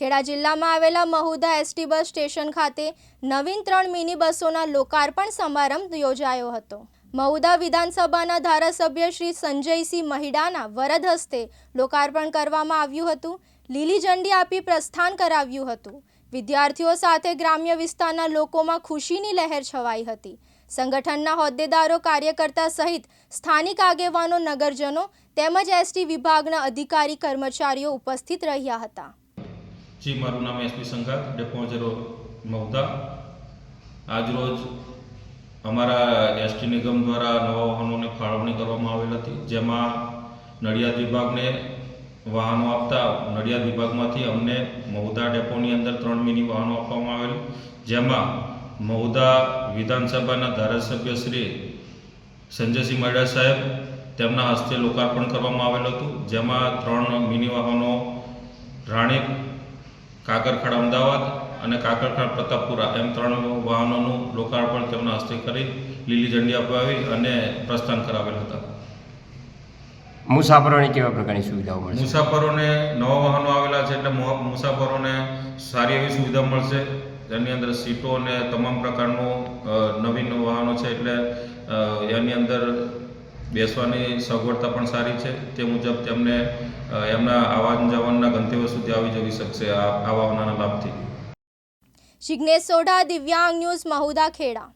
ખેડા જિલ્લામાં આવેલા Mahudha ST bus station ખાતે નવીન ત્રણ મિની બસોના લોકાર્પણ સમારંભ યોજાયો હતો. મહુદા વિધાનસભાના ધારાસભ્ય શ્રી સંજયસિંહ મહિડાના વરદ હસ્તે લોકાર્પણ કરવામાં આવ્યું હતું. લીલી ઝંડી આપી પ્રસ્થાન કરાવ્યું હતું. વિદ્યાર્થીઓ સાથે ગ્રામ્ય વિસ્તારના લોકોમાં ખુશીની લહેર છવાઈ હતી. સંગઠનના હોદ્દેદારો, કાર્યકર્તા સહિત સ્થાનિક આગેવાનો, નગરજનો તેમજ એસટી વિભાગના અધિકારી કર્મચારીઓ ઉપસ્થિત રહ્યા હતા. જી, મારું નામ SP Sanghat, depot zero Mahuda આજરોજ અમારા એસટી નિગમ દ્વારા નવા વાહનોને ફાળવણી કરવામાં આવેલ હતી, જેમાં નડિયાદ વિભાગને વાહનો આપતા નડિયાદ વિભાગમાંથી અમને મહુદા ડેપોની અંદર ત્રણ મિની વાહનો આપવામાં આવેલ, જેમાં મહુદા વિધાનસભાના ધારાસભ્ય શ્રી સંજયસિંહ મૈડા સાહેબ, તેમના હસ્તે લોકાર્પણ કરવામાં આવેલ હતું, જેમાં ત્રણ મિની વાહનો રાણીપ કાકરખાડ અમદાવાદ અને કાકરખાડ પ્રતાપપુરા એમ ત્રણ વાહનોનું લોકાર્પણ તેમના હસ્તે કરી લીલી ઝંડી અપાવી અને પ્રસ્થાન કરાવેલ હતા. મુસાફરોને કેવા પ્રકારની સુવિધાઓ મળશે? મુસાફરોને નવા વાહનો આવેલા છે એટલે મુસાફરોને સારી એવી સુવિધા મળશે. એની અંદર સીટો અને તમામ પ્રકારનું નવીન વાહનો છે એટલે એની અંદર બેસવાની સગવડતા પણ સારી છે. તે મુજબ તેમને એમના આવન જવાનના ગંતવ્ય સુધી આવી જવી શકશે આ આ લાભથી. જિજ્ઞેશ સોઢા, દિવ્યાંગ ન્યૂઝ, મહુદા ખેડા.